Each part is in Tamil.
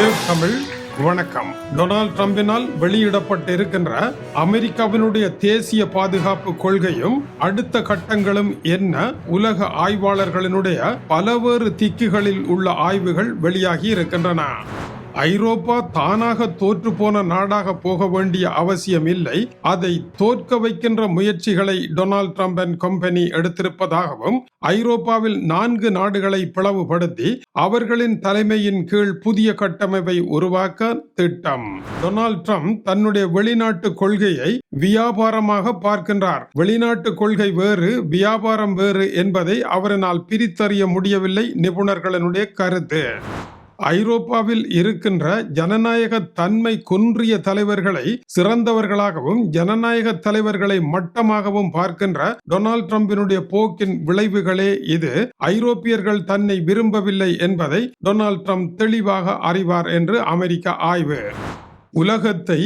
தேவ் தமிழ் வணக்கம். டொனால்ட் ட்ரம்பினால் வெளியிடப்பட்டிருக்கின்ற அமெரிக்காவினுடைய தேசிய பாதுகாப்பு கொள்கையும் அடுத்த கட்டங்களும் என்ன உலக ஆய்வாளர்களினுடைய பலவேறு திக்குகளில் உள்ள ஆய்வுகள் வெளியாகி இருக்கின்றன. ஐரோப்பா தானாக தோற்று போன நாடாக போக வேண்டிய அவசியம் இல்லை. அதை தோற்க வைக்கின்ற முயற்சிகளை டொனால்ட் ட்ரம்ப் அண்ட் கம்பெனி எடுத்திருப்பதாகவும் ஐரோப்பாவில் நான்கு நாடுகளை பிளவுபடுத்தி அவர்களின் தலைமையின் கீழ் புதிய கட்டமைப்பை உருவாக்க திட்டம். டொனால்ட் ட்ரம்ப் தன்னுடைய வெளிநாட்டு கொள்கையை வியாபாரமாக பார்க்கின்றார். வெளிநாட்டு கொள்கை வேறு வியாபாரம் வேறு என்பதை அவரினால் பிரித்தறிய முடியவில்லை நிபுணர்களினுடைய கருத்து. ஐரோப்பாவில் இருக்கின்ற ஜனநாயக தன்மை குன்றிய தலைவர்களை சிறந்தவர்களாகவும் ஜனநாயக தலைவர்களை மட்டமாகவும் பார்க்கின்ற டொனால்ட் ட்ரம்பினுடைய போக்கின் விளைவுகளே இது. ஐரோப்பியர்கள் தன்னை விரும்பவில்லை என்பதை டொனால்ட் ட்ரம்ப் தெளிவாக அறிவார் என்று அமெரிக்க ஆய்வு. உலகத்தை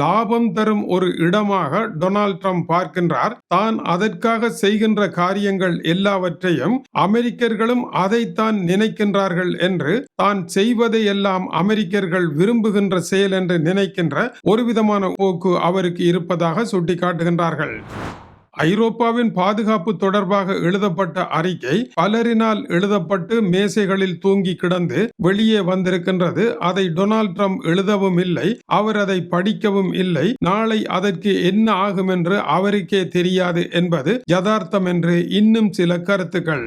லாபம் தரும் ஒரு இடமாக டொனால்ட் ட்ரம்ப் பார்க்கின்றார். தான் அதற்காக செய்கின்ற காரியங்கள் எல்லாவற்றையும் அமெரிக்கர்களும் அதைத்தான் நினைக்கின்றார்கள் என்று தான் செய்வதை எல்லாம் அமெரிக்கர்கள் விரும்புகின்ற செயல் என்று நினைக்கின்ற ஒரு விதமான போக்கு அவருக்கு இருப்பதாக சுட்டிக்காட்டுகின்றார்கள். ஐரோப்பாவின் பாதுகாப்பு தொடர்பாக எழுதப்பட்ட அறிக்கை பலரினால் எழுதப்பட்டு மேசைகளில் தூங்கி கிடந்து வெளியே வந்திருக்கின்றது. அதை டொனால்ட் ட்ரம்ப் எழுதவும் இல்லை அவர் அதை படிக்கவும் இல்லை. நாளை அதற்கு என்ன ஆகும் என்று அவருக்கே தெரியாது என்பது யதார்த்தம் என்று இன்னும் சில கருத்துக்கள்.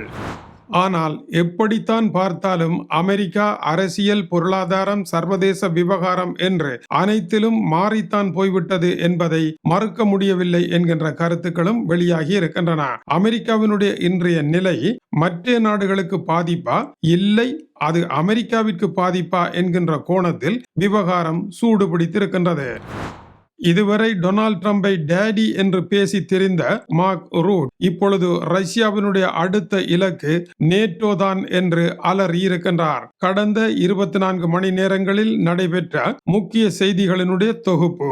ஆனால் எப்படித்தான் பார்த்தாலும் அமெரிக்கா அரசியல் பொருளாதாரம் சர்வதேச விவகாரம் என்று அனைத்திலும் மாறித்தான் போய்விட்டது என்பதை மறுக்க முடியவில்லை என்கின்ற கருத்துக்களும் வெளியாகி இருக்கின்றன. அமெரிக்காவினுடைய இன்றைய நிலை மற்ற நாடுகளுக்கு பாதிப்பா? இல்லை அது அமெரிக்காவிற்கு பாதிப்பா? என்கின்ற கோணத்தில் விவகாரம் சூடு பிடித்திருக்கின்றது இதுவரை டொனால்ட் ட்ரம்பை டேடி என்று பேசி தெரிந்த மார்க் ரூட் இப்பொழுது ரஷ்யாவினுடைய அடுத்த இலக்கு நேட்டோ தான் என்று அலறியிருக்கின்றார் கடந்த இருபத்தி நான்கு மணி நேரங்களில் நடைபெற்ற முக்கிய செய்திகளினுடைய தொகுப்பு.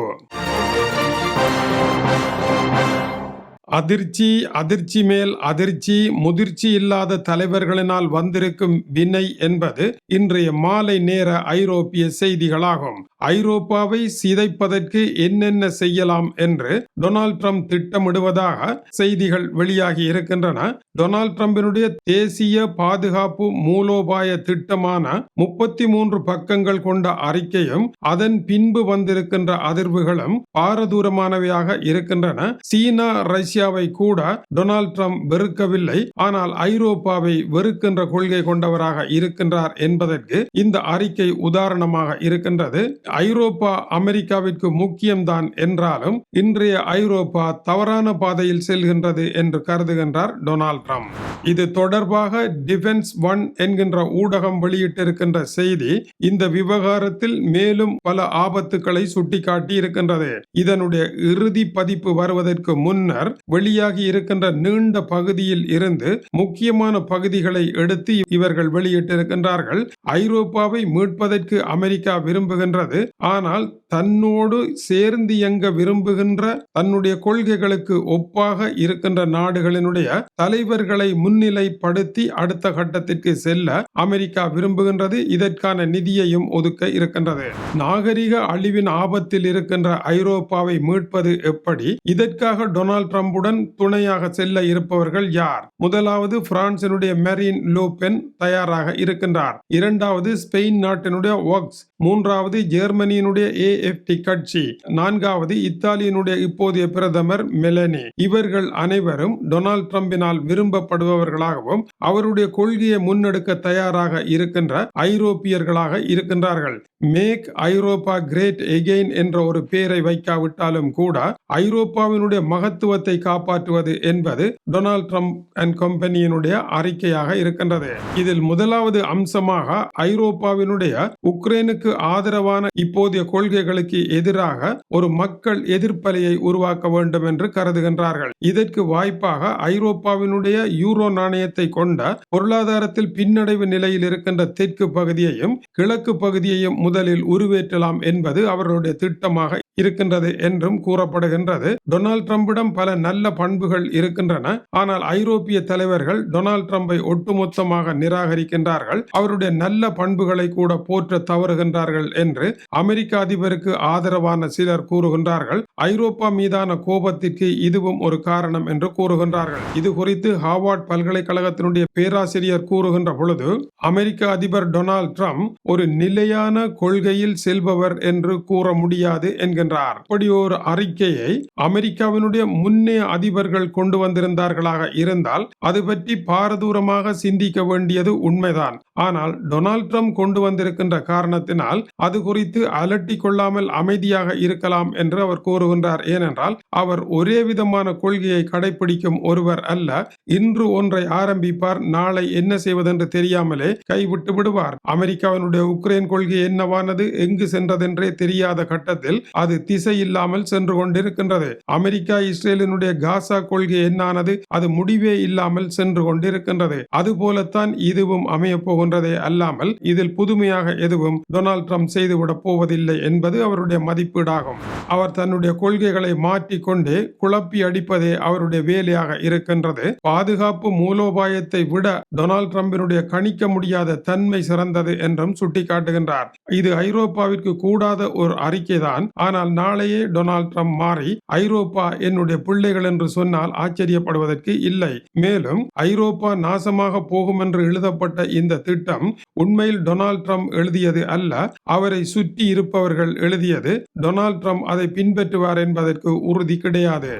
அதிர்ச்சி அதிர்ச்சி மேல் அதிர்ச்சி முதிர்ச்சி இல்லாத தலைவர்களினால் வந்திருக்கும் வினை என்பது இன்றைய மாலை நேர ஐரோப்பிய செய்திகளாகும். ஐரோப்பாவை சிதைப்பதற்கு என்னென்ன செய்யலாம் என்று டொனால்ட் ட்ரம்ப் திட்டமிடுவதாக செய்திகள் வெளியாகி இருக்கின்றன. டொனால்ட் ட்ரம்பினுடைய தேசிய பாதுகாப்பு மூலோபாய திட்டமான முப்பத்தி மூன்று பக்கங்கள் கொண்ட அறிக்கையும் அதன் பின்பு வந்திருக்கின்ற அதிர்வுகளும் பாரதூரமானவையாக இருக்கின்றன. சீனா ரஷ்யாவை கூட டொனால்ட் ட்ரம்ப் வெறுக்கவில்லை. ஆனால் ஐரோப்பாவை வெறுக்கின்ற கொள்கை கொண்டவராக இருக்கின்றார் என்பதற்கு இந்த அறிக்கை உதாரணமாக இருக்கின்றது. ஐரோப்பா அமெரிக்காவிற்கு முக்கியம்தான் என்றாலும் இன்றைய ஐரோப்பா தவறான பாதையில் செல்கின்றது என்று கருதுகின்றார் டொனால்ட் ட்ரம்ப். இது தொடர்பாக டிஃபென்ஸ் ஒன் என்கின்ற ஊடகம் வெளியிட்டிருக்கின்ற செய்தி இந்த விவகாரத்தில் மேலும் பல ஆபத்துக்களை சுட்டிக்காட்டி இருக்கின்றது இதனுடைய இறுதி பதிப்பு வருவதற்கு முன்னர் வெளியாகி இருக்கின்ற நீண்ட பகுதியில் இருந்து முக்கியமான பகுதிகளை எடுத்து இவர்கள் வெளியிட்டிருக்கின்றார்கள். ஐரோப்பாவை மீட்பதற்கு அமெரிக்கா விரும்புகின்றது. ஆனால் தன்னோடு சேர்ந்து இயங்க விரும்புகின்ற தன்னுடைய கொள்கைகளுக்கு ஒப்பாக இருக்கின்ற நாடுகளினுடைய தலைவர்களை முன்னிலைப்படுத்தி அடுத்த கட்டத்திற்கு செல்ல அமெரிக்கா விரும்புகின்றது. இதற்கான நிதியையும் ஒதுக்க இருக்கின்றது. நாகரிக அழிவின் ஆபத்தில் இருக்கின்ற ஐரோப்பாவை மீட்பது எப்படி? இதற்காக டொனால்ட் ட்ரம்புடன் துணையாக செல்ல இருப்பவர்கள் யார்? முதலாவது பிரான்சினுடைய மெரின் லோபென் தயாராக இருக்கின்றார். இரண்டாவது ஸ்பெயின் நாட்டினுடைய ஒக்ஸ். மூன்றாவது ஜெர்மனியினுடைய ஏஎஃப்டி கட்சி. நான்காவது இத்தாலியினுடைய இப்போதைய பிரதமர் மெலனி. இவர்கள் அனைவரும் டொனால்ட் ட்ரம்பினால் விரும்பப்படுபவர்களாகவும் அவருடைய கொள்கையை முன்னெடுக்க தயாராக இருக்கின்ற ஐரோப்பியர்களாக இருக்கின்றார்கள். மேக் ஐரோப்பா கிரேட் எகெயின் என்ற ஒரு பெயரை வைக்காவிட்டாலும் கூட ஐரோப்பாவினுடைய மகத்துவத்தை காப்பாற்றுவது என்பது டொனால்ட் ட்ரம்ப் அண்ட் கம்பெனியினுடைய அறிக்கையாக இருக்கின்றது. இதில் முதலாவது அம்சமாக ஐரோப்பாவினுடைய உக்ரைனுக்கு ஆதரவான இப்போதைய கொள்கைகளுக்கு எதிராக ஒரு மக்கள் எதிர்ப்பலையை உருவாக்க வேண்டும் என்று கருதுகின்றார்கள். இதற்கு வாய்ப்பாக ஐரோப்பாவினுடைய யூரோ நாணயத்தை கொண்ட பொருளாதாரத்தில் பின்னடைவு நிலையில் இருக்கின்ற தெற்கு பகுதியையும் கிழக்கு பகுதியையும் முதலில் உருவேற்றலாம் என்பது அவர்களுடைய திட்டமாக இருக்கின்றது என்றும் கூறப்படுகின்றது. டொனால்ட் ட்ரம்பிடம் பல நல்ல பண்புகள் இருக்கின்றன. ஆனால் ஐரோப்பிய தலைவர்கள் டொனால்ட் ட்ரம்பை ஒட்டுமொத்தமாக நிராகரிக்கின்றார்கள். அவருடைய நல்ல பண்புகளை கூட போற்ற தவறுகின்றார்கள் என்று அமெரிக்க அதிபருக்கு ஆதரவான சிலர் கூறுகின்றார்கள். ஐரோப்பா மீதான கோபத்திற்கு இதுவும் ஒரு காரணம் என்று கூறுகின்றார்கள். இது குறித்து ஹார்வர்ட் பல்கலைக்கழகத்தினுடைய பேராசிரியர் கூறுகின்ற பொழுது அமெரிக்க அதிபர் டொனால்ட் ட்ரம்ப் ஒரு நிலையான கொள்கையில் செல்பவர் என்று கூற முடியாது என்கின்றார் இப்படி ஒரு அறிக்கையை அமெரிக்காவினுடைய முன்னே அதிபர்கள் கொண்டு வந்திருந்தார்களாக இருந்தால் அது பற்றி பாரதூரமாக சிந்திக்க வேண்டியது உண்மைதான். ஆனால் டொனால்ட் ட்ரம்ப் கொண்டு வந்திருக்கின்ற காரணத்தினால் அது குறித்து அலட்டி கொள்ளாமல் அமைதியாக இருக்கலாம் என்று அவர் கூறுகின்றார். ஏனென்றால் அவர் ஒரே விதமான கொள்கையை கடைபிடிக்கும் ஒருவர் அல்ல இன்று ஒன்றை ஆரம்பிப்பார் நாளை என்ன செய்வதென்று தெரியாமலே கைவிட்டு விடுவார். அமெரிக்காவினுடைய உக்ரைன் கொள்கை என்னவானது எங்கு சென்றதென்றே தெரியாத கட்டத்தில் அது திசை இல்லாமல் சென்று கொண்டிருக்கின்றது. அமெரிக்கா இஸ்ரேலினுடைய காசா கொள்கை என்னானது? அது முடிவே இல்லாமல் சென்று கொண்டிருக்கின்றது. அதுபோலத்தான் இதுவும் அமைய போகின்றதே அல்லாமல் இதில் புதுமையாக எதுவும் டொனால்ட் ட்ரம்ப் செய்துவிடப் போவதில்லை என்பது அவருடைய மதிப்பீடாகும். அவர் தன்னுடைய கொள்கைகளை மாற்றிக்கொண்டு குழப்பி அடிப்பதே அவருடைய வேலையாக இருக்கின்றது. பாதுகாப்பு மூலோபாயத்தை விட டொனால்ட் ட்ரம்பினுடைய கணிக்க முடியாத தன்மை சிறந்தது என்றும் சுட்டிக்காட்டுகின்றார். இது ஐரோப்பாவிற்கு கூடாத ஒரு அறிக்கைதான். ஆனால் ஆனால் நாளையே டொனால்ட் ட்ரம்ப் மாறி ஐரோப்பா என்னுடைய பிள்ளைகள் என்று சொன்னால் ஆச்சரியப்படுவதற்கு இல்லை. மேலும் ஐரோப்பா நாசமாக போகும் என்று எழுதப்பட்ட இந்த திட்டம் உண்மையில் டொனால்ட் ட்ரம்ப் எழுதியது அல்ல அவரை சுற்றி இருப்பவர்கள் எழுதியது. டொனால்ட் ட்ரம்ப் அதை பின்பற்றுவார் என்பதற்கு உறுதி கிடையாது.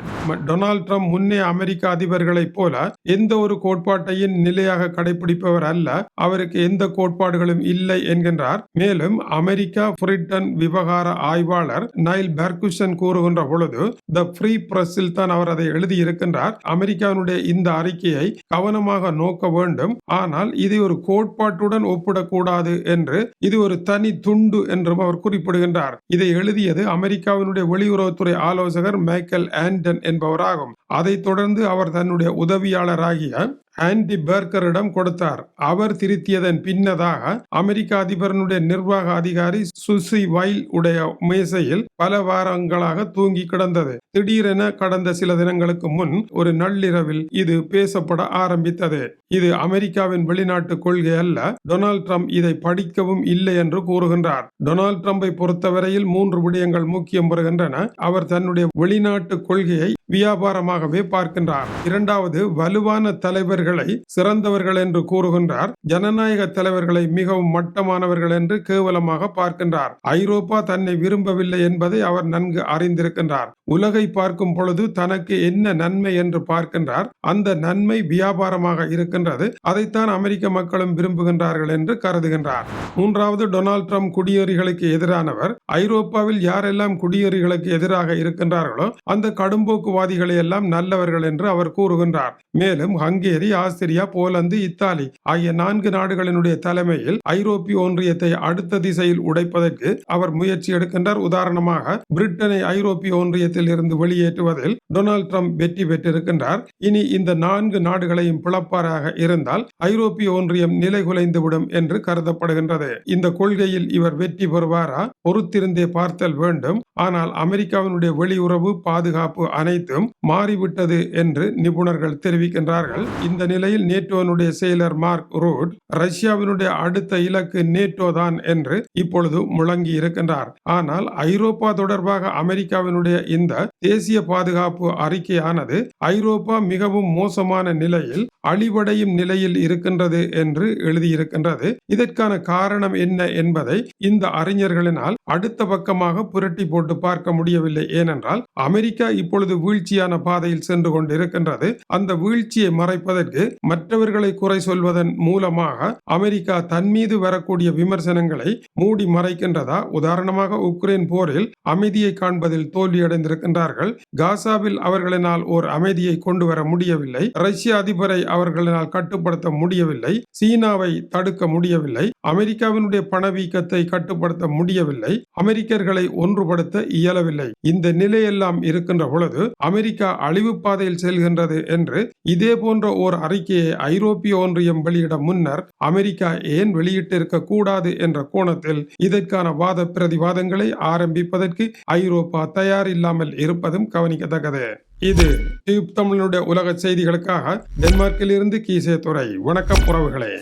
டொனால்ட் ட்ரம்ப் முன்னே அமெரிக்க அதிபர்களைப் போல எந்த ஒரு கோட்பாட்டையும் நிலையாக கடைபிடிப்பவர் அல்ல அவருக்கு எந்த கோட்பாடுகளும் இல்லை என்கின்றார். மேலும் அமெரிக்கா பிரிட்டன் விவகார ஆய்வாளர் நைல் பெர்குசன் கூறுகின்ற பொழுது த ஃப்ரீ பிரஸில் தான் அவர் அதை எழுதியிருக்கின்றார். அமெரிக்காவினுடைய இந்த அறிக்கையை கவனமாக நோக்க வேண்டும். ஆனால் இது ஒரு கோட்பாட்டுடன் ஒப்பிடக்கூடாது என்று இது ஒரு தனி துண்டு என்றும் அவர் குறிப்பிடுகின்றார். இதை எழுதியது அமெரிக்காவினுடைய வெளியுறவுத்துறை ஆலோசகர் மைக்கேல் ஆண்டன் என்பவராகும். அதைத் தொடர்ந்து அவர் தன்னுடைய உதவியாளராகிய ஆன்டி பெர்கரிடம் கொடுத்தார். அவர் திருத்தியதன் பின்னதாக அமெரிக்க அதிபரனுடைய நிர்வாக அதிகாரி சுசி வைல் உடைய மேசையில் பல வாரங்களாக தூங்கி கிடந்தது. திடீரென கடந்த சில தினங்களுக்கு முன் ஒரு நள்ளிரவில் இது பேசப்பட ஆரம்பித்தது. இது அமெரிக்காவின் வெளிநாட்டு கொள்கை அல்ல. டொனால்ட் ட்ரம்ப் இதை படிக்கவும் இல்லை என்று கூறுகின்றார். டொனால்ட் ட்ரம்பை பொறுத்தவரையில் மூன்று விடயங்கள் முக்கியம் பெறுகின்றன அவர் தன்னுடைய வெளிநாட்டு கொள்கையை வியாபாரமாகவே பார்க்கின்றார். இரண்டாவது வலுவான தலைவர்கள் சிறந்தவர்கள் என்று கூறுகின்றார். ஜனநாயக தலைவர்களை மிகவும் மட்டமானவர்கள் என்று கேவலமாக பார்க்கின்றார். ஐரோப்பா தன்னை விரும்பவில்லை என்பதை அவர் நன்கு அறிந்திருக்கின்றார். உலகை பார்க்கும் பொழுது தனக்கு என்ன நன்மை என்று பார்க்கின்றார் அந்த நன்மை வியாபாரமாக இருக்கின்றது. அதைத்தான் அமெரிக்க மக்களும் விரும்புகின்றார்கள் என்று கருதுகின்றார். மூன்றாவது டொனால்ட் ட்ரம்ப் குடியேறிகளுக்கு எதிரானவர். ஐரோப்பாவில் யாரெல்லாம் குடியேறிகளுக்கு எதிராக இருக்கின்றார்களோ அந்த கடும்போக்குவாதிகளை எல்லாம் நல்லவர்கள் என்று அவர் கூறுகின்றார். மேலும் ஹங்கேரி ஆஸ்திரியா போலந்து இத்தாலி ஆகிய நான்கு நாடுகளினுடைய தலைமையில் ஐரோப்பிய ஒன்றியத்தை அடுத்த திசையில் உடைப்பதற்கு அவர் முயற்சி எடுக்கின்றார். உதாரணமாக பிரிட்டனை ஐரோப்பிய ஒன்றியத்தில் இருந்து வெளியேற்றுவதில் டொனால்ட் ட்ரம்ப் வெற்றி பெற்றிருக்கின்றார். இனி இந்த நான்கு நாடுகளையும் பிளப்பாராக இருந்தால் ஐரோப்பிய ஒன்றியம் நிலைகுலைந்துவிடும் என்று கருதப்படுகின்றது. இந்த கொள்கையில் இவர் வெற்றி பெறுவாரா? பொறுத்திருந்தே பார்த்தல் வேண்டும். ஆனால் அமெரிக்காவினுடைய வெளியுறவு பாதுகாப்பு அனைத்தும் மாறிவிட்டது என்று நிபுணர்கள் தெரிவிக்கின்றார்கள். இந்த நிலையில் நேட்டோனுடைய செயலர் மார்க் ரூட் ரஷ்யாவினுடைய அடுத்த இலக்கு நேட்டோ தான் என்று இப்பொழுது முழங்கி இருக்கின்றார் ஆனால் ஐரோப்பா தொடர்பாக அமெரிக்காவினுடைய இந்த தேசிய பாதுகாப்பு அறிக்கையானது ஐரோப்பா மிகவும் மோசமான நிலையில் அழிவடையும் நிலையில் இருக்கின்றது என்று எழுதியிருக்கின்றது. இதற்கான காரணம் என்ன என்பதை இந்த அறிஞர்களினால் அடுத்த பக்கமாக புரட்டி போட்டு பார்க்க முடியவில்லை. ஏனென்றால் அமெரிக்கா இப்பொழுது வீழ்ச்சியான பாதையில் சென்று கொண்டிருக்கின்றது. அந்த வீழ்ச்சியை மறைப்பதற்கு மற்றவர்களை குறை சொல்வதன் மூலமாக அமெரிக்கா தன் மீது வரக்கூடிய விமர்சனங்களை மூடி மறைக்கின்றதா? உதாரணமாக உக்ரைன் போரில் அமைதியை காண்பதில் தோல்வியடைந்திருக்கின்றார்கள் காசாவில் அவர்களினால் ஓர் அமைதியை கொண்டு வர முடியவில்லை. ரஷ்ய அதிபரை அவர்களினால் கட்டுப்படுத்த முடியவில்லை. சீனாவை தடுக்க முடியவில்லை. அமெரிக்காவினுடைய பணவீக்கத்தை கட்டுப்படுத்த முடியவில்லை. அமெரிக்கர்களை ஒன்றுபடுத்த இயலவில்லை. இந்த நிலையெல்லாம் இருக்கின்ற பொழுது அமெரிக்கா அழிவு பாதையில் செல்கின்றது என்று இதே போன்ற ஓர் அறிக்கையை ஐரோப்பிய ஒன்றியம் வெளியிட முன்னர் அமெரிக்கா ஏன் வெளியிட்டிருக்க கூடாது என்ற கோணத்தில் இதற்கான வாத பிரதிவாதங்களை ஆரம்பிப்பதற்கு ஐரோப்பா தயார் இல்லாமல் இருப்பதும் கவனிக்கத்தக்கது. இது டியூப் தமிழனுடைய உலக செய்திகளுக்காக டென்மார்க்கில் இருந்து கீசே துறை வணக்கம் உறவுகளே.